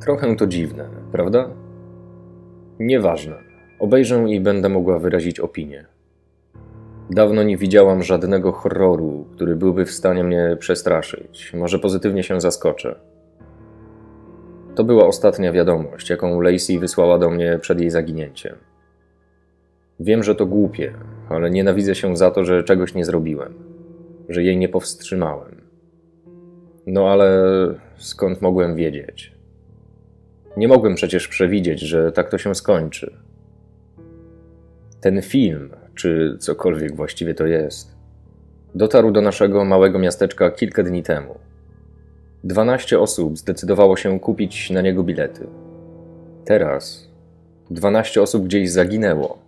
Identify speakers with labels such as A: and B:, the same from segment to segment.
A: Trochę to dziwne, prawda? Nieważne. Obejrzę i będę mogła wyrazić opinię. Dawno nie widziałam żadnego horroru, który byłby w stanie mnie przestraszyć. Może pozytywnie się zaskoczę. To była ostatnia wiadomość, jaką Lacey wysłała do mnie przed jej zaginięciem. Wiem, że to głupie, ale nienawidzę się za to, że czegoś nie zrobiłem, że jej nie powstrzymałem. No ale skąd mogłem wiedzieć? Nie mogłem przecież przewidzieć, że tak to się skończy. Ten film, czy cokolwiek właściwie to jest, dotarł do naszego małego miasteczka kilka dni temu. 12 osób zdecydowało się kupić na niego bilety. Teraz 12 osób gdzieś zaginęło.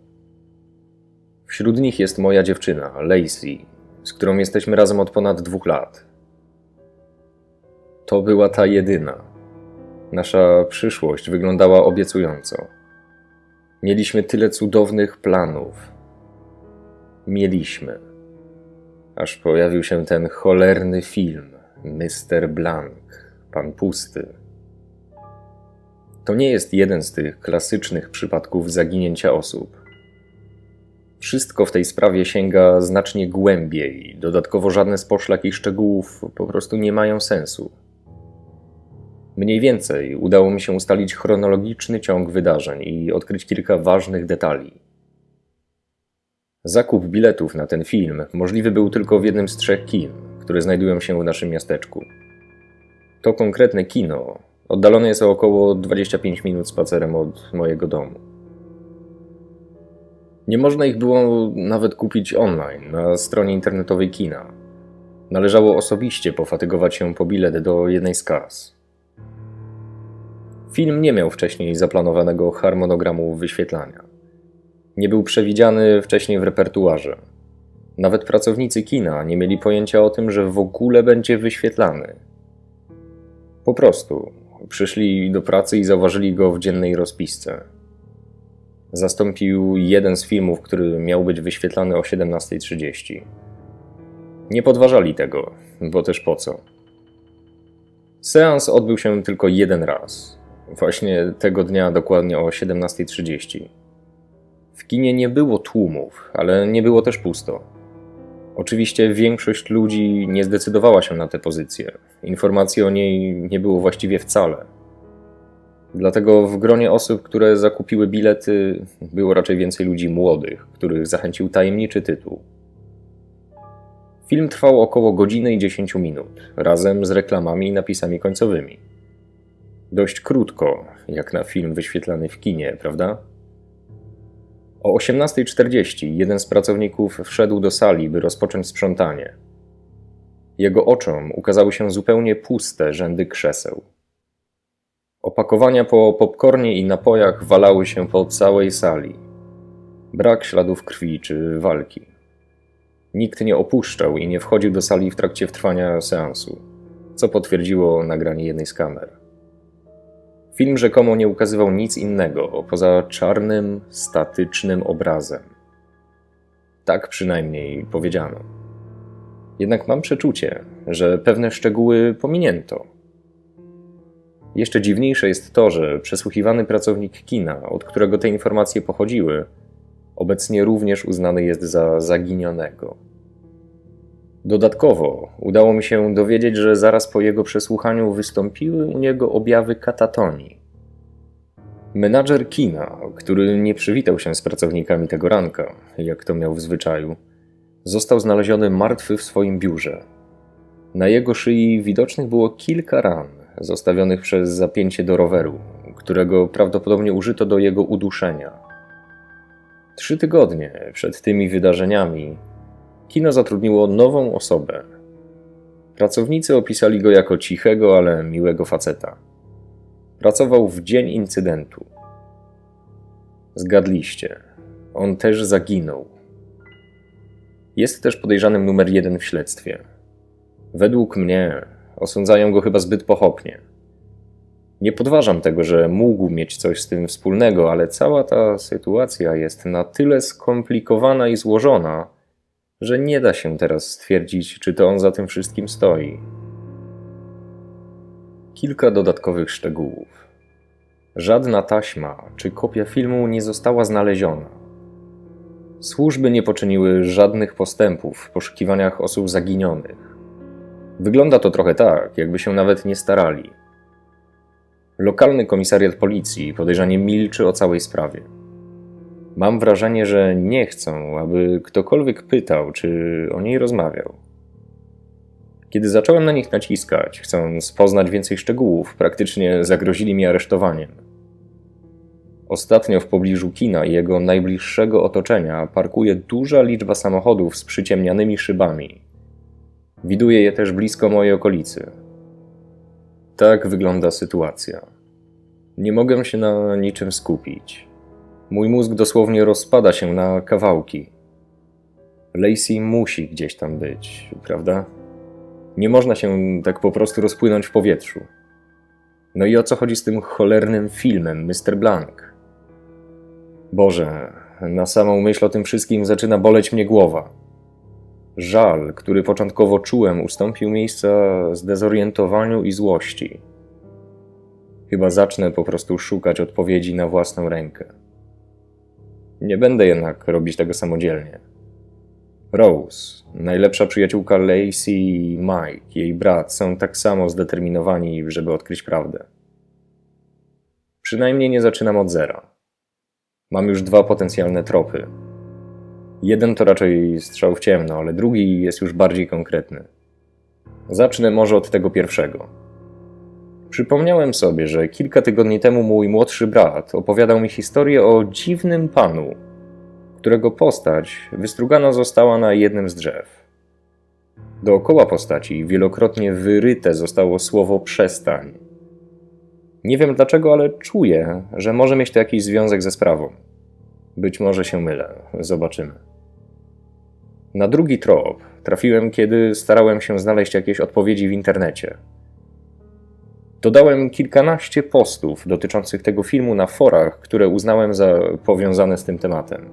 A: Wśród nich jest moja dziewczyna, Lacey, z którą jesteśmy razem od ponad dwóch lat. To była ta jedyna. Nasza przyszłość wyglądała obiecująco. Mieliśmy tyle cudownych planów. Mieliśmy. Aż pojawił się ten cholerny film, Mr. Blank, Pan Pusty. To nie jest jeden z tych klasycznych przypadków zaginięcia osób. Wszystko w tej sprawie sięga znacznie głębiej, dodatkowo żadne z poszlak i szczegółów po prostu nie mają sensu. Mniej więcej udało mi się ustalić chronologiczny ciąg wydarzeń i odkryć kilka ważnych detali. Zakup biletów na ten film możliwy był tylko w jednym z trzech kin, które znajdują się w naszym miasteczku. To konkretne kino oddalone jest o około 25 minut spacerem od mojego domu. Nie można ich było nawet kupić online na stronie internetowej kina. Należało osobiście pofatygować się po bilet do jednej z kas. Film nie miał wcześniej zaplanowanego harmonogramu wyświetlania. Nie był przewidziany wcześniej w repertuarze. Nawet pracownicy kina nie mieli pojęcia o tym, że w ogóle będzie wyświetlany. Po prostu przyszli do pracy i zauważyli go w dziennej rozpisce. Zastąpił jeden z filmów, który miał być wyświetlany o 17.30. Nie podważali tego, bo też po co. Seans odbył się tylko jeden raz. Właśnie tego dnia dokładnie o 17.30. W kinie nie było tłumów, ale nie było też pusto. Oczywiście większość ludzi nie zdecydowała się na tę pozycję. Informacji o niej nie było właściwie wcale. Dlatego w gronie osób, które zakupiły bilety, było raczej więcej ludzi młodych, których zachęcił tajemniczy tytuł. Film trwał około godziny i 10 minut, razem z reklamami i napisami końcowymi. Dość krótko, jak na film wyświetlany w kinie, prawda? O 18.40 jeden z pracowników wszedł do sali, by rozpocząć sprzątanie. Jego oczom ukazały się zupełnie puste rzędy krzeseł. Opakowania po popcornie i napojach walały się po całej sali. Brak śladów krwi czy walki. Nikt nie opuszczał i nie wchodził do sali w trakcie trwania seansu, co potwierdziło nagranie jednej z kamer. Film rzekomo nie ukazywał nic innego poza czarnym, statycznym obrazem. Tak przynajmniej powiedziano. Jednak mam przeczucie, że pewne szczegóły pominięto. Jeszcze dziwniejsze jest to, że przesłuchiwany pracownik kina, od którego te informacje pochodziły, obecnie również uznany jest za zaginionego. Dodatkowo udało mi się dowiedzieć, że zaraz po jego przesłuchaniu wystąpiły u niego objawy katatonii. Menadżer kina, który nie przywitał się z pracownikami tego ranka, jak to miał w zwyczaju, został znaleziony martwy w swoim biurze. Na jego szyi widocznych było kilka ran, zostawionych przez zapięcie do roweru, którego prawdopodobnie użyto do jego uduszenia. Trzy tygodnie przed tymi wydarzeniami kino zatrudniło nową osobę. Pracownicy opisali go jako cichego, ale miłego faceta. Pracował w dzień incydentu. Zgadliście, on też zaginął. Jest też podejrzanym numer jeden w śledztwie. Według mnie osądzają go chyba zbyt pochopnie. Nie podważam tego, że mógł mieć coś z tym wspólnego, ale cała ta sytuacja jest na tyle skomplikowana i złożona, że nie da się teraz stwierdzić, czy to on za tym wszystkim stoi. Kilka dodatkowych szczegółów. Żadna taśma czy kopia filmu nie została znaleziona. Służby nie poczyniły żadnych postępów w poszukiwaniach osób zaginionych. Wygląda to trochę tak, jakby się nawet nie starali. Lokalny komisariat policji podejrzanie milczy o całej sprawie. Mam wrażenie, że nie chcą, aby ktokolwiek pytał, czy o niej rozmawiał. Kiedy zacząłem na nich naciskać, chcąc poznać więcej szczegółów, praktycznie zagrozili mi aresztowaniem. Ostatnio w pobliżu kina i jego najbliższego otoczenia parkuje duża liczba samochodów z przyciemnianymi szybami. Widuję je też blisko mojej okolicy. Tak wygląda sytuacja. Nie mogę się na niczym skupić. Mój mózg dosłownie rozpada się na kawałki. Lacey musi gdzieś tam być, prawda? Nie można się tak po prostu rozpłynąć w powietrzu. No i o co chodzi z tym cholernym filmem, Mr. Blank? Boże, na samą myśl o tym wszystkim zaczyna boleć mnie głowa. Żal, który początkowo czułem, ustąpił miejsca zdezorientowaniu i złości. Chyba zacznę po prostu szukać odpowiedzi na własną rękę. Nie będę jednak robić tego samodzielnie. Rose, najlepsza przyjaciółka Lacey i Mike, jej brat, są tak samo zdeterminowani, żeby odkryć prawdę. Przynajmniej nie zaczynam od zera. Mam już dwa potencjalne tropy. Jeden to raczej strzał w ciemno, ale drugi jest już bardziej konkretny. Zacznę może od tego pierwszego. Przypomniałem sobie, że kilka tygodni temu mój młodszy brat opowiadał mi historię o dziwnym panu, którego postać wystrugana została na jednym z drzew. Dookoła postaci wielokrotnie wyryte zostało słowo przestań. Nie wiem dlaczego, ale czuję, że może mieć to jakiś związek ze sprawą. Być może się mylę, zobaczymy. Na drugi trop trafiłem, kiedy starałem się znaleźć jakieś odpowiedzi w internecie. Dodałem kilkanaście postów dotyczących tego filmu na forach, które uznałem za powiązane z tym tematem.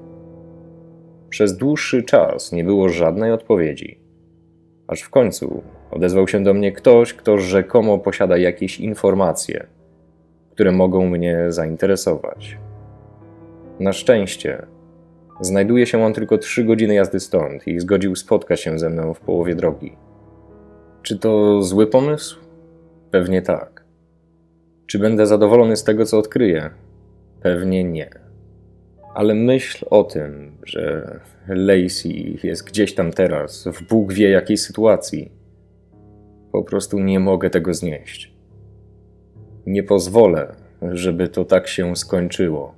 A: Przez dłuższy czas nie było żadnej odpowiedzi. Aż w końcu odezwał się do mnie ktoś, kto rzekomo posiada jakieś informacje, które mogą mnie zainteresować. Na szczęście znajduje się on tylko trzy godziny jazdy stąd i zgodził spotkać się ze mną w połowie drogi. Czy to zły pomysł? Pewnie tak. Czy będę zadowolony z tego, co odkryję? Pewnie nie. Ale myśl o tym, że Lacey jest gdzieś tam teraz, w Bóg wie jakiej sytuacji, po prostu nie mogę tego znieść. Nie pozwolę, żeby to tak się skończyło.